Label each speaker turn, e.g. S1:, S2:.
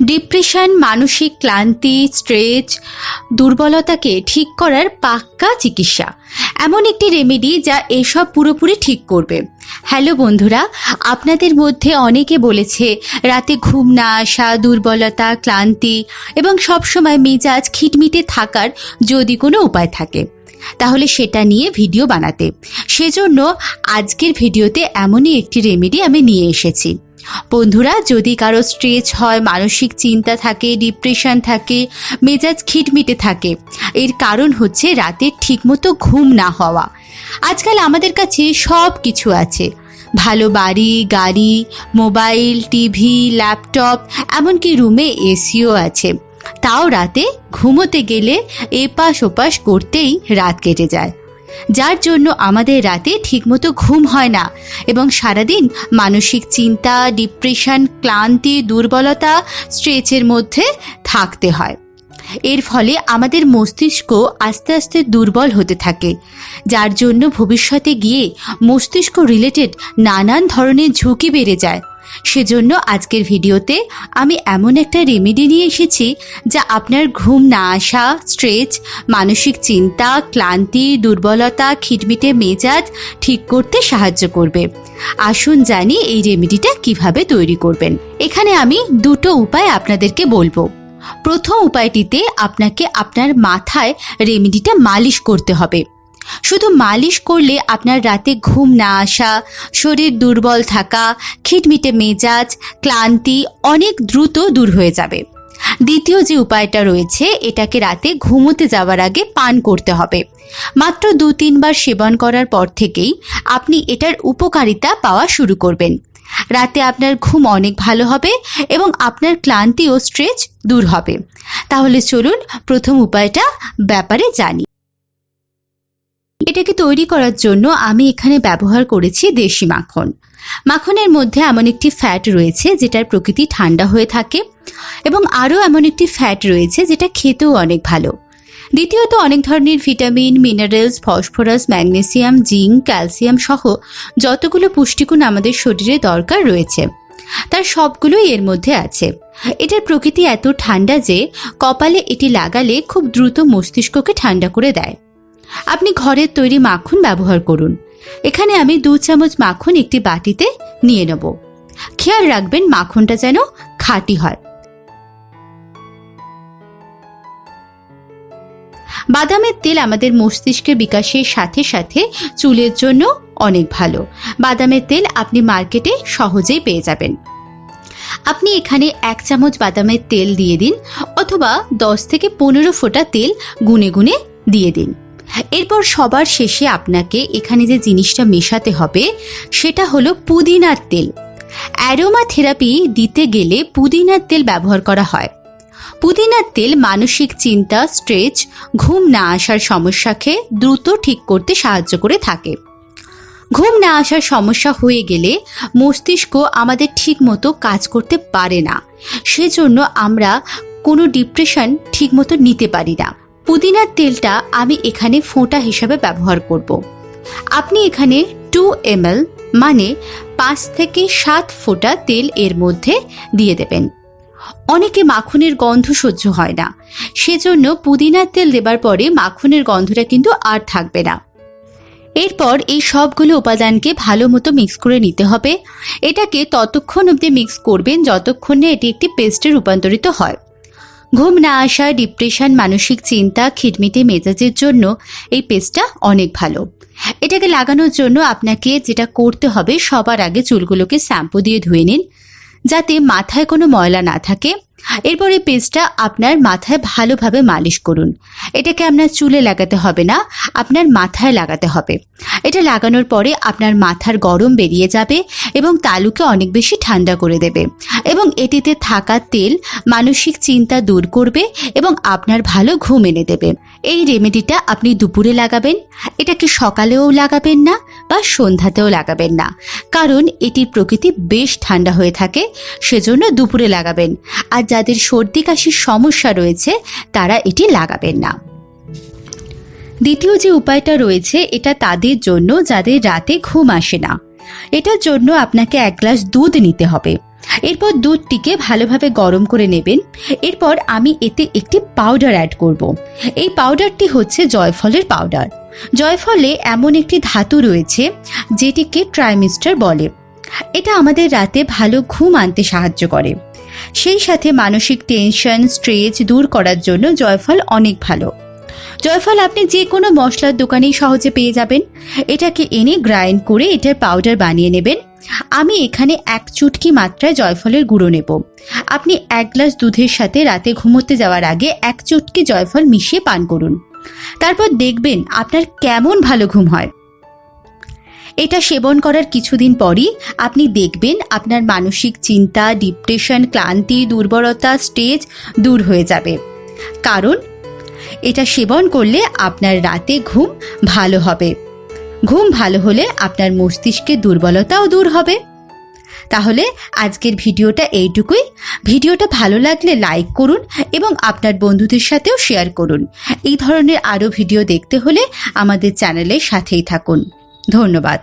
S1: Depression মানসিক ক্লান্তি stretch দুর্বলতাকে ঠিক করার পাক্কা চিকিৎসা। এমন একটি রেমেডি যা এসব পুরোপুরি ঠিক করবে। হ্যালো বন্ধুরা, আপনাদের মধ্যে অনেকে বলেছে, রাতে ঘুম না, আসা, দুর্বলতা, ক্লান্তি এবং সবসময় মেজাজ খিটমিটে থাকার যদি কোনো উপায় থাকে। তাহলে সেটা নিয়ে ভিডিও বানাতে। সেজন্য আজকের ভিডিওতে এমনই একটি রেমেডি আমি নিয়ে এসেছি। বন্ধুরা, যদি কারও স্ট্রেস হয়, মানসিক চিন্তা থাকে ডিপ্রেশন থাকে, মেজাজ খিটমিটে থাকে, এর কারণ হচ্ছে রাতে ঠিকমতো ঘুম না হওয়া। আজকাল আমাদের কাছে সব কিছু আছে। ভালো বাড়ি, গাড়ি, মোবাইল, টিভি ল্যাপটপ এমনকি রুমে এসিও আছে। তাও রাতে ঘুমোতে গেলে এপাশ ওপাশ করতেই রাত কেটে যায়। যার জন্য আমাদের রাতে ঠিকমতো ঘুম হয় না এবং সারাদিন মানসিক চিন্তা ডিপ্রেশন ক্লান্তি, দুর্বলতা, স্ট্রেচের মধ্যে থাকতে হয়। এর ফলে আমাদের মস্তিষ্ক আস্তে আস্তে দুর্বল হতে থাকে, যার জন্য ভবিষ্যতে গিয়ে মস্তিষ্ক রিলেটেড নানান ধরনের ঝুঁকি বেড়ে যায়। সেজন্য আজকের ভিডিওতে আমি এমন একটা রেমেডি নিয়ে এসেছি যা আপনার ঘুম না আসা স্ট্রেচ মানসিক চিন্তা, ক্লান্তি, দুর্বলতা, খিটমিটে মেজাজ ঠিক করতে সাহায্য করবে। আসুন জানি এই রেমেডিটা কীভাবে তৈরি করবেন। এখানে আমি দুটো উপায় আপনাদেরকে বলব। প্রথম উপায়টিতে আপনাকে আপনার মাথায় রেমেডিটা মালিশ করতে হবে। শুধু মালিশ করলে আপনার রাতে ঘুম না আসা, শরীর দুর্বল থাকা, খিটমিটে মেজাজ, ক্লান্তি অনেক দ্রুত দূর হয়ে যাবে। দ্বিতীয় যে উপায়টা রয়েছে, এটাকে রাতে ঘুমোতে যাওয়ার আগে পান করতে হবে। মাত্র দু তিনবার সেবন করার পর থেকেই আপনি এটার উপকারিতা পাওয়া শুরু করবেন। রাতে আপনার ঘুম অনেক ভালো হবে এবং আপনার ক্লান্তি ও স্ট্রেচ দূর হবে। তাহলে চলুন প্রথম উপায়টা ব্যাপারে জানি। এটাকে তৈরি করার জন্য আমি এখানে ব্যবহার করেছি দেশি মাখন। মাখনের মধ্যে এমন একটি ফ্যাট রয়েছে যেটার প্রকৃতি ঠান্ডা হয়ে থাকে এবং আরও এমন একটি ফ্যাট রয়েছে যেটা খেতেও অনেক ভালো। দ্বিতীয়ত অনেক ধরনের vitamin minerals phosphorus magnesium zinc calcium সহ যতগুলো পুষ্টিগুণ আমাদের শরীরে দরকার রয়েছে, তার সবগুলোই এর মধ্যে আছে। এটার প্রকৃতি এত ঠান্ডা যে কপালে এটি লাগালে খুব দ্রুত মস্তিষ্ককে ঠান্ডা করে দেয়। আপনি ঘরের তৈরি মাখন ব্যবহার করুন। এখানে আমি দু চামচ মাখন একটি বাটিতে নিয়ে নেব। খেয়াল রাখবেন মাখনটা যেন খাঁটি হয়। বাদামের তেল আমাদের মস্তিষ্কের বিকাশের সাথে সাথে চুলের জন্য অনেক ভালো। বাদামের তেল আপনি মার্কেটে সহজেই পেয়ে যাবেন। আপনি এখানে এক চামচ বাদামের তেল দিয়ে দিন অথবা দশ থেকে পনেরো ফোঁটা তেল গুনে গুনে দিয়ে দিন। এরপর সবার শেষে আপনাকে এখানে যে জিনিসটা মেশাতে হবে, সেটা হলো পুদিনার তেল। অ্যারোমা থেরাপি দিতে গেলে পুদিনার তেল ব্যবহার করা হয়। পুদিনার তেল মানসিক চিন্তা, স্ট্রেচ, ঘুম না আসার সমস্যাকে দ্রুত ঠিক করতে সাহায্য করে থাকে। ঘুম না আসার সমস্যা হয়ে গেলে মস্তিষ্ক আমাদের ঠিকমতো কাজ করতে পারে না। সেজন্য আমরা কোনো ডিপ্রেশন ঠিকমতো নিতে পারি না। পুদিনার তেলটা আমি এখানে ফোঁটা হিসাবে ব্যবহার করব। আপনি এখানে টু এম মানে পাঁচ থেকে সাত ফোঁটা তেল এর মধ্যে দিয়ে দেবেন। অনেকে মাখনের গন্ধ সহ্য হয় না। সেজন্য পুদিনার তেল দেবার পরে মাখনের গন্ধটা কিন্তু আর থাকবে না। এরপর এই সবগুলো উপাদানকে ভালো মতো মিক্স করে নিতে হবে। এটাকে ততক্ষণ অবধি মিক্স করবেন যতক্ষণে এটি একটি পেস্টে রূপান্তরিত হয়। ঘুম না আসা ডিপ্রেশন মানসিক চিন্তা, খিটমিটে মেজাজের জন্য এই পেস্টটা অনেক ভালো। এটাকে লাগানোর জন্য আপনাকে যেটা করতে হবে, সবার আগে চুলগুলোকে শ্যাম্পু দিয়ে ধুয়ে নিন, যাতে মাথায় কোনো ময়লা না থাকে। এরপর এই পেস্টটা আপনার মাথায় ভালোভাবে মালিশ করুন। এটাকে আপনার চুলে লাগাতে হবে না, আপনার মাথায় লাগাতে হবে। এটা লাগানোর পরে আপনার মাথার গরম বেরিয়ে যাবে এবং তালুকে অনেক বেশি ঠান্ডা করে দেবে এবং এটিতে থাকা তেল মানসিক চিন্তা দূর করবে এবং আপনার ভালো ঘুম এনে দেবে। এই রেমেডিটা আপনি দুপুরে লাগাবেন এটাকে সকালেও লাগাবেন না বা সন্ধ্যাতেও লাগাবেন না। কারণ এটির প্রকৃতি বেশ ঠান্ডা হয়ে থাকে, সেজন্য দুপুরে লাগাবেন। আর যাদের সর্দি কাশির সমস্যা রয়েছে, তারা এটি লাগাবেন না। দ্বিতীয় যে উপায়টা রয়েছে, এটা তাদের জন্য যাদের রাতে ঘুম আসে না। এটার জন্য আপনাকে এক গ্লাস দুধ নিতে হবে। এরপর দুধটিকে ভালোভাবে গরম করে নেবেন। এরপর আমি এতে একটি পাউডার অ্যাড করব। এই পাউডারটি হচ্ছে জয়ফলের পাউডার। জয়ফলে এমন একটি ধাতু রয়েছে, যেটিকে ট্রাইমিস্টার বলে। এটা আমাদের রাতে ভালো ঘুম আনতে সাহায্য করে। সেই সাথে মানসিক টেনশন স্ট্রেচ দূর করার জন্য জয়ফল অনেক ভালো। জয়ফল, আপনি যে কোনো মশলার দোকানেই সহজে পেয়ে যাবেন। এটাকে এনে গ্রাইন্ড করে এটার পাউডার বানিয়ে নেবেন। আমি এখানে এক চুটকি মাত্রায় জয়ফলের গুঁড়ো নেব। আপনি এক গ্লাস দুধের সাথে রাতে ঘুমোতে যাওয়ার আগে এক চুটকি জয়ফল মিশিয়ে পান করুন। তারপর দেখবেন আপনার কেমন ভালো ঘুম হয়। এটা সেবন করার কিছুদিন পরই আপনি দেখবেন আপনার মানসিক চিন্তা ডিপ্রেশন ক্লান্তি, দুর্বলতা স্টেজ দূর হয়ে যাবে। কারণ এটা সেবন করলে আপনার রাতে ঘুম ভালো হবে। ঘুম ভালো হলে আপনার মস্তিষ্কের দুর্বলতাও দূর হবে। তাহলে আজকের ভিডিওটা এইটুকুই। ভিডিওটা ভালো লাগলে লাইক করুন এবং আপনার বন্ধুদের সাথেও শেয়ার করুন। এই ধরনের আরও ভিডিও দেখতে হলে আমাদের চ্যানেলের সাথেই থাকুন। ধন্যবাদ।